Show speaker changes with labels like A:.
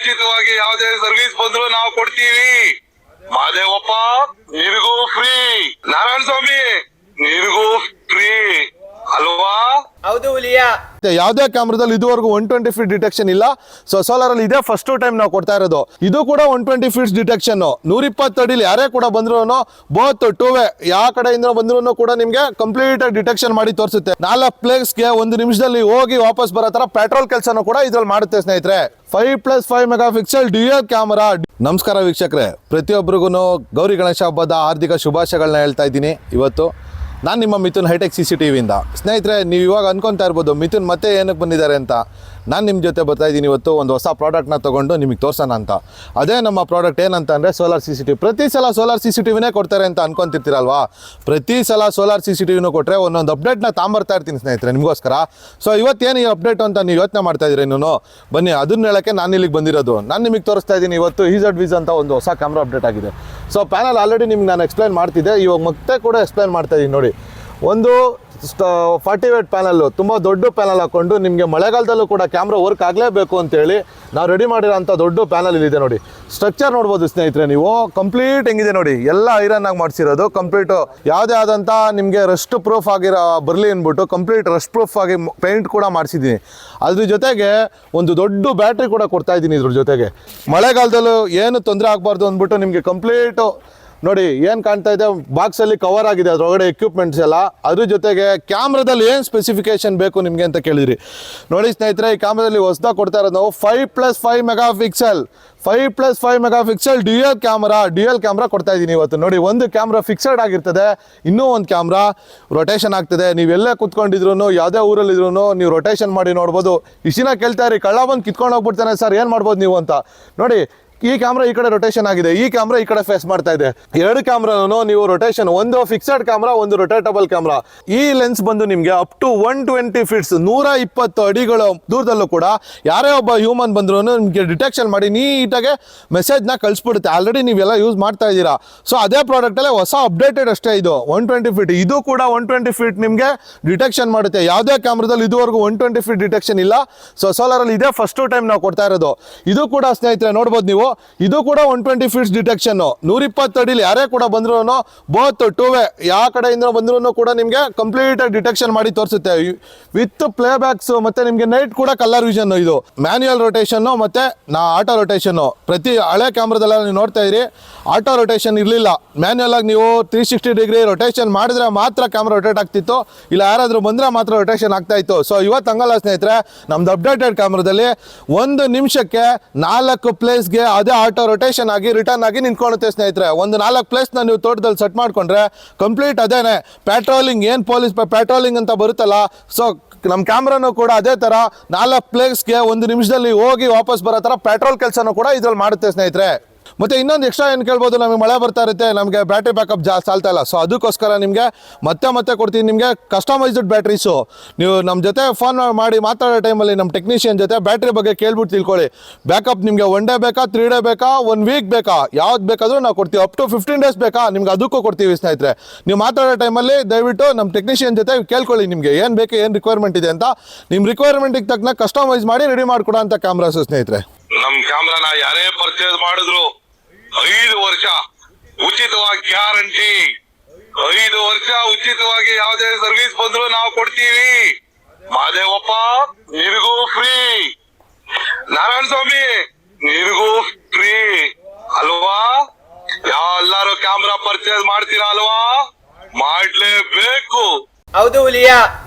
A: ಉಚಿತವಾಗಿ ಯಾವುದೇ ಸರ್ವಿಸ್ ಬಂದ್ರು ನಾವು ಕೊಡ್ತೀವಿ. ಮಾದೇವಪ್ಪ ನಿನಗೂ ಫ್ರೀ ನಾರಾಯಣ ಸ್ವಾಮಿ ನಿನಗೂ ಫ್ರೀ ಅಲ್ವಾ
B: ಹೌದು ಹುಲಿಯಾ
C: ಮತ್ತೆ ಯಾವುದೇ ಕ್ಯಾಮ್ರಾದಲ್ಲಿ ಇದುವರೆಗೂ ಒನ್ ಟ್ವೆಂಟಿ ಫೀಟ್ ಡಿಟೆಕ್ಷನ್ ಇಲ್ಲ. ಸೊ ಸೋಲಾರ್ ಅಲ್ಲಿ ಇದೇ ಫಸ್ಟ್ ಟೈಮ್ ನಾವು ಕೊಡ್ತಾ ಇರೋದು. ಇದು ಕೂಡ ಒನ್ ಟ್ವೆಂಟಿ ಫೀಟ್ಸ್ ಡಿಟೆಕ್ಷನ್ ನೂರ ಇಪ್ಪತ್ತಡಿಲಿ ಯಾರೇ ಕೂಡ ಬಂದ್ರು ಬೋತ್ ಟೂ ವೇ ಯಾವ ಕಡೆಯಿಂದ ಬಂದ್ರು ಕೂಡ ನಿಮ್ಗೆ ಕಂಪ್ಲೀಟ್ ಡಿಟೆಕ್ಷನ್ ಮಾಡಿ ತೋರಿಸುತ್ತೆ. ನಾಲ್ಕು ಪ್ಲೇಸ್ಗೆ ಒಂದು ನಿಮಿಷದಲ್ಲಿ ಹೋಗಿ ವಾಪಸ್ ಬರೋ ತರ ಪೆಟ್ರೋಲ್ ಕೆಲಸನೂ ಕೂಡ ಇದ್ರಲ್ಲಿ ಮಾಡುತ್ತೆ ಸ್ನೇಹಿತರೆ. Five plus five megapixel dual camera ನಮಸ್ಕಾರ ವೀಕ್ಷಕರೇ. ಪ್ರತಿಯೊಬ್ಬರಿಗೂ ಗೌರಿ ಗಣೇಶ ಹಬ್ಬದ ಹಾರ್ದಿಕ ಶುಭಾಶಯಗಳನ್ನ ಹೇಳ್ತಾ ಇದ್ದೀನಿ. ಇವತ್ತು ನಾನು ನಿಮ್ಮ Mithun Hitech C C T ವಿಯಿಂದ. ಸ್ನೇಹಿತರೆ, ನೀವು ಇವಾಗ ಅನ್ಕೊತಾ ಇರ್ಬೋದು ಮಿಥುನ್ ಮತ್ತೆ ಏನಕ್ಕೆ ಬಂದಿದ್ದಾರೆ ಅಂತ. ನಾನು ನಿಮ್ಮ ಜೊತೆ ಬರ್ತಾ ಇದ್ದೀನಿ ಇವತ್ತು ಒಂದು ಹೊಸ ಪ್ರಾಡಕ್ಟ್ನ ತೊಗೊಂಡು ನಿಮಗೆ ತೋರ್ಸೋಣ ಅಂತ. ಅದೇ ನಮ್ಮ ಪ್ರಾಡಕ್ಟ್ ಏನಂತ ಅಂದರೆ ಸೋಲಾರ್ ಸಿ ಸಿ ಟಿ ಪ್ರತಿ ಸಲ ಸೋಲಾರ್ ಸಿ ಸಿ ಟಿವಿನೇ ಕೊಡ್ತಾರೆ ಅಂತ ಅನ್ಕೊಂತಿರ್ತೀರಲ್ವಾ? ಪ್ರತಿ ಸಲ ಸೋಲಾರ್ ಸಿ ಸಿ ಟಿ ವಿನೂ ಕೊಟ್ಟರೆ ಒಂದೊಂದು ಅಪ್ಡೇಟ್ನ ತಾಂಬರ್ತಾ ಇರ್ತೀನಿ ಸ್ನೇಹಿತರೆ, ನಿಮಗೋಸ್ಕರ. ಸೊ ಇವತ್ತೇನು ಈ ಅಪ್ಡೇಟ್ ಅಂತ ನೀವು ಯೋಚನೆ ಮಾಡ್ತಾ ಇದ್ದೀರಿ ನೀನು ಬನ್ನಿ, ಅದನ್ನ ಹೇಳೋಕ್ಕೆ ನಾನು ಇಲ್ಲಿಗೆ ಬಂದಿರೋದು. ನಾನು ನಿಮಗೆ ತೋರಿಸ್ತಾ ಇದ್ದೀನಿ ಇವತ್ತು ಈಸಡ್ ವಿಸ್ ಅಂತ ಒಂದು ಹೊಸ ಕ್ಯಾಮ್ರಾ ಅಪ್ಡೇಟ್ ಆಗಿದೆ. ಸೊ ಪ್ಯಾನಲ್ ಆಲ್ರೆಡಿ ನಿಮ್ಗೆ ನಾನು ಎಕ್ಸ್ಪ್ಲೈನ್ ಮಾಡ್ತಿದ್ದೆ. ಇವಾಗ ಮತ್ತೆ ಕೂಡ ಎಕ್ಸ್ಪ್ಲೈನ್ ಮಾಡ್ತಾ ಇದ್ದೀನಿ ನೋಡಿ. ಒಂದು ಫಾರ್ಟಿ ವೇಟ್ ಪ್ಯಾನಲ್ಲು ತುಂಬ ದೊಡ್ಡ ಪ್ಯಾನಲ್ ಹಾಕ್ಕೊಂಡು ನಿಮಗೆ ಮಳೆಗಾಲದಲ್ಲೂ ಕೂಡ ಕ್ಯಾಮ್ರಾ ವರ್ಕ್ ಆಗಲೇಬೇಕು ಅಂತೇಳಿ ನಾವು ರೆಡಿ ಮಾಡಿರೋಂಥ ದೊಡ್ಡ ಪ್ಯಾನಲ್ ಇಲ್ಲಿದೆ ನೋಡಿ. ಸ್ಟ್ರಕ್ಚರ್ ನೋಡ್ಬೋದು ಸ್ನೇಹಿತರೆ ನೀವು. ಕಂಪ್ಲೀಟ್ ಹೆಂಗಿದೆ ನೋಡಿ. ಎಲ್ಲ ಐರನ್ ಆಗಿ ಮಾಡಿಸಿರೋದು. ಕಂಪ್ಲೀಟು ಯಾವುದೇ ಆದಂಥ ನಿಮಗೆ ರಸ್ಟ್ ಪ್ರೂಫ್ ಆಗಿರೋ ಬರಲಿ ಅಂದ್ಬಿಟ್ಟು ಕಂಪ್ಲೀಟ್ ರಸ್ಟ್ ಪ್ರೂಫ್ ಆಗಿ ಪೇಂಟ್ ಕೂಡ ಮಾಡಿಸಿದ್ದೀನಿ. ಅದ್ರ ಜೊತೆಗೆ ಒಂದು ದೊಡ್ಡ ಬ್ಯಾಟ್ರಿ ಕೂಡ ಕೊಡ್ತಾ ಇದ್ದೀನಿ ಇದ್ರ ಜೊತೆಗೆ. ಮಳೆಗಾಲದಲ್ಲೂ ಏನು ತೊಂದರೆ ಆಗಬಾರ್ದು ಅಂದ್ಬಿಟ್ಟು ನಿಮಗೆ ಕಂಪ್ಲೀಟು ನೋಡಿ, ಏನು ಕಾಣ್ತಾ ಇದೆ? ಬಾಕ್ಸಲ್ಲಿ ಕವರ್ ಆಗಿದೆ, ಅದರೊಳಗಡೆ ಎಕ್ವಿಪ್ಮೆಂಟ್ಸ್ ಎಲ್ಲ. ಅದ್ರ ಜೊತೆಗೆ ಕ್ಯಾಮ್ರಾದಲ್ಲಿ ಏನು ಸ್ಪೆಸಿಫಿಕೇಶನ್ ಬೇಕು ನಿಮಗೆ ಅಂತ ಕೇಳಿದ್ರಿ. ನೋಡಿ, ಸ್ನೇಹಿತರೆ, ಈ ಕ್ಯಾಮ್ರಾದಲ್ಲಿ ಹೊಸದಾಗಿ ಕೊಡ್ತಾ ಇರೋದು ನಾವು five plus five megapixel five plus five megapixel dual camera dual camera ಕೊಡ್ತಾ ಇದ್ದೀನಿ ಇವತ್ತು. ನೋಡಿ, ಒಂದು ಕ್ಯಾಮ್ರಾ ಫಿಕ್ಸೆಡ್ ಆಗಿರ್ತದೆ, ಇನ್ನೂ ಒಂದು ಕ್ಯಾಮ್ರಾ ರೊಟೇಷನ್ ಆಗ್ತದೆ. ನೀವೆಲ್ಲೇ ಕುತ್ಕೊಂಡಿದ್ರು ಯಾವುದೇ ಊರಲ್ಲಿದ್ರು ನೀವು ರೊಟೇಷನ್ ಮಾಡಿ ನೋಡ್ಬೋದು. ಇಷ್ಟಿನ ಕೇಳ್ತಾ ಇರಿ, ಕಳ್ಳ ಬಂದು ಕಿತ್ಕೊಂಡು ಹೋಗ್ಬಿಡ್ತಾನೆ ಸರ್, ಏನು ಮಾಡ್ಬೋದು ನೀವು ಅಂತ. ನೋಡಿ ಈ ಕ್ಯಾಮ್ರಾ ಈ ಕಡೆ ರೊಟೇಷನ್ ಆಗಿದೆ. ಈ ಕ್ಯಾಮ್ರಾ ಈ ಕಡೆ ಫೇಸ್ ಮಾಡ್ತಾ ಇದೆ. ಎರಡು ಕ್ಯಾಮ್ರಾನು ನೀವು ರೊಟೇಷನ್ ಒಂದು ಫಿಕ್ಸೆಡ್ ಕ್ಯಾಮ್ರಾ ಒಂದು ರೊಟೇಟಬಲ್ ಕ್ಯಾಮ್ರಾ ಈ ಲೆನ್ಸ್ ಬಂದು ನಿಮಗೆ up to one twenty feets ನೂರ ಇಪ್ಪತ್ತು ಅಡಿಗಳ ದೂರದಲ್ಲೂ ಕೂಡ ಯಾರೇ ಒಬ್ಬ ಹ್ಯೂಮನ್ ಬಂದ್ರು ನಿಮಗೆ ಡಿಟೆಕ್ಷನ್ ಮಾಡಿ ನೀಟಾಗೆ ಮೆಸೇಜ್ನ ಕಳಿಸ್ಬಿಡುತ್ತೆ. ಆಲ್ರೆಡಿ ನೀವೆಲ್ಲ ಯೂಸ್ ಮಾಡ್ತಾ ಇದ್ದೀರಾ. ಸೊ ಅದೇ ಪ್ರಾಡಕ್ಟಲ್ಲೇ ಹೊಸ ಅಪ್ಡೇಟೆಡ್ ಅಷ್ಟೇ ಇದು. ಒನ್ ಟ್ವೆಂಟಿ ಫೀಟ್ ಇದು ಕೂಡ ಒನ್ ಟ್ವೆಂಟಿ ಫೀಟ್ ನಿಮಗೆ ಡಿಟೆಕ್ಷನ್ ಮಾಡುತ್ತೆ. ಯಾವುದೇ ಕ್ಯಾಮ್ರಾದಲ್ಲಿ ಇದುವರೆಗೂ ಒನ್ ಟ್ವೆಂಟಿ ಫೀಟ್ ಡಿಟೆಕ್ಷನ್ ಇಲ್ಲ. ಸೊ ಸೋಲಾರಲ್ಲಿ ಇದೇ ಫಸ್ಟ್ ಟೈಮ್ ನಾವು ಕೊಡ್ತಾ ಇರೋದು. ಇದು ಕೂಡ ಸ್ನೇಹಿತರೆ ನೋಡ್ಬೋದು ನೀವು. ಇದು ಕೂಡ ಒನ್ ಟ್ವೆಂಟಿ ಫೀಟ್ಸ್ ಡಿಟೆಕ್ಷನ್ ನೂರಿಪ್ಪತ್ತು ಅಡಿಲಿ ಯಾರೇ ಕೂಡ ಬಂದ್ರು ಬೋತ್ ಟೂ ವೇ ಯಾವ ಕಡೆಯಿಂದ ಬಂದ್ರು ಕೂಡ ನಿಮಗೆ ಕಂಪ್ಲೀಟ್ ಡಿಟೆಕ್ಷನ್ ಮಾಡಿ ತೋರಿಸುತ್ತೆ. ವಿತ್ ಪ್ಲೇ ಬ್ಯಾಕ್ಸ್ ಮತ್ತೆ ನಿಮಗೆ ನೈಟ್ ಕೂಡ ಕಲರ್ ವಿಷನ್ ಇದು. ಮ್ಯಾನ್ಯುಯಲ್ ರೊಟೇಷನ್ ಮತ್ತೆ ನಾ ಆಟೋ ರೊಟೇಷನ್ ಪ್ರತಿ ಹಳೆ ಕ್ಯಾಮ್ರಾದಲ್ಲ ನೀವು ನೋಡ್ತಾ ಇದ್ರಿ ಆಟೋ ರೊಟೇಷನ್ ಇರಲಿಲ್ಲ. ಮ್ಯಾನ್ಯಲ್ ಆಗಿ ನೀವು ತ್ರೀ ಸಿಕ್ಸ್ಟಿ ಡಿಗ್ರಿ ರೊಟೇಷನ್ ಮಾಡಿದ್ರೆ ಮಾತ್ರ ಕ್ಯಾಮ್ರಾ ರೊಟೇಟ್ ಆಗ್ತಿತ್ತು. ಇಲ್ಲ ಯಾರಾದರೂ ಬಂದರೆ ಮಾತ್ರ ರೊಟೇಷನ್ ಆಗ್ತಾ ಇತ್ತು. ಸೊ ಇವತ್ತು ಹಂಗಲ್ಲ ಸ್ನೇಹಿತರೆ, ನಮ್ದು ಅಪ್ಡೇಟೆಡ್ ಕ್ಯಾಮ್ರಾದಲ್ಲಿ ಒಂದು ನಿಮಿಷಕ್ಕೆ ನಾಲ್ಕು ಪ್ಲೇಸ್ಗೆ ಅದೇ ಆಟೋ ರೊಟೇಷನ್ ಆಗಿ ರಿಟರ್ನ್ ಆಗಿ ನಿಂತ್ಕೊಳ್ಳುತ್ತೆ ಸ್ನೇಹಿತರೆ. ಒಂದು ನಾಲ್ಕು ಪ್ಲೇಸ್ನ ನೀವು ತೋಟದಲ್ಲಿ ಸೆಟ್ ಮಾಡ್ಕೊಂಡ್ರೆ ಕಂಪ್ಲೀಟ್ ಅದೇನೆ. ಪ್ಯಾಟ್ರೋಲಿಂಗ್ ಏನು ಪೊಲೀಸ್ ಪ್ಯಾಟ್ರೋಲಿಂಗ್ ಅಂತ ಬರುತ್ತಲ್ಲ ಸೊ ನಮ್ಮ ಕ್ಯಾಮ್ರಾನು ಕೂಡ ಅದೇ ಥರ ನಾಲ್ಕು ಪ್ಲೇಸ್ಗೆ ಒಂದು ನಿಮಿಷದಲ್ಲಿ ಹೋಗಿ ವಾಪಸ್ ಬರೋ ಥರ ಪೆಟ್ರೋಲ್ ಕೆಲಸನೂ ಕೂಡ ಇದ್ರಲ್ಲಿ ಮಾಡುತ್ತೆ ಸ್ನೇಹಿತರೆ. ಮತ್ತೆ ಇನ್ನೊಂದು ಎಕ್ಸ್ಟ್ರಾ ಏನು ಕೇಳ್ಬೋದು? ನಮಗೆ ಮಳೆ ಬರ್ತಾ ಇರುತ್ತೆ, ನಮಗೆ ಬ್ಯಾಟ್ರಿ ಬ್ಯಾಕಪ್ ಜಾ ಸಾಲ್ತಾ ಇಲ್ಲ. ಸೊ ಅದಕ್ಕೋಸ್ಕರ ನಿಮಗೆ ಮತ್ತೆ ಮತ್ತೆ ಕೊಡ್ತೀನಿ. ನಿಮಗೆ ಕಸ್ಟಮೈಸ್ಡ್ ಬ್ಯಾಟ್ರೀಸು ನೀವು ನಮ್ಮ ಜೊತೆ ಫೋನ್ ಮಾಡಿ ಮಾತಾಡೋ ಟೈಮಲ್ಲಿ ನಮ್ಮ ಟೆಕ್ನಿಷಿಯನ್ ಜೊತೆ ಬ್ಯಾಟ್ರಿ ಬಗ್ಗೆ ಕೇಳ್ಬಿಟ್ಟು ತಿಳ್ಕೊಳ್ಳಿ. ಬ್ಯಾಕಪ್ ನಿಮಗೆ ಒನ್ ಡೇ ಬೇಕಾ ತ್ರೀ ಡೇ ಬೇಕಾ ಒನ್ ವೀಕ್ ಬೇಕಾ? ಯಾವ್ದು ಬೇಕಾದರೂ ನಾವು ಕೊಡ್ತೀವಿ. ಅಪ್ ಟು ಫಿಫ್ಟೀನ್ ಡೇಸ್ ಬೇಕಾ? ನಿಮ್ಗೆ ಅದಕ್ಕೂ ಕೊಡ್ತೀವಿ ಸ್ನೇಹಿತರೆ. ನೀವು ಮಾತಾಡೋ ಟೈಮಲ್ಲಿ ದಯವಿಟ್ಟು ನಮ್ಮ ಟೆಕ್ನಿಷಿಯನ್ ಜೊತೆ ಕೇಳ್ಕೊಳ್ಳಿ ನಿಮಗೆ. ಏನು ಬೇಕು, ಏನು ರಿಕ್ವೈರ್ಮೆಂಟ್ ಇದೆ ಅಂತ. ನಿಮ್ಮ ರಿಕ್ವೈರ್ಮೆಂಟಿಗೆ ತಕ್ಕನ ಕಸ್ಟಮೈಸ್ ಮಾಡಿ ರೆಡಿ ಮಾಡಿಕೊಡೋ ಅಂತ ಕ್ಯಾಮ್ರಾಸು ಸ್ನೇಹಿತರೆ.
A: ನಮ್ಮ ಕ್ಯಾಮ್ರಾನ ಯಾರೇ ಪರ್ಚೇಸ್ ಮಾಡಿದ್ರು ಐದು ವರ್ಷ ಉಚಿತವಾಗಿ ಗ್ಯಾರಂಟಿ. ಐದು ವರ್ಷ ಉಚಿತವಾಗಿ ಯಾವುದೇ ಸರ್ವಿಸ್ ಬಂದ್ರು ನಾವು ಕೊಡ್ತೀವಿ. ಮಾದೇವಪ್ಪ ನಿರ್ಗೂ ಫ್ರೀ ನಾರಾಯಣ ಸ್ವಾಮಿ ನಿರ್ಗೂ ಫ್ರೀ ಅಲ್ವಾ? ಎಲ್ಲಾರು ಕ್ಯಾಮ್ರಾ ಪರ್ಚೇಸ್ ಮಾಡ್ತೀರಾ ಅಲ್ವಾ? ಮಾಡ್ಲೇಬೇಕು.
B: ಹೌದು ಹುಲಿಯಾ.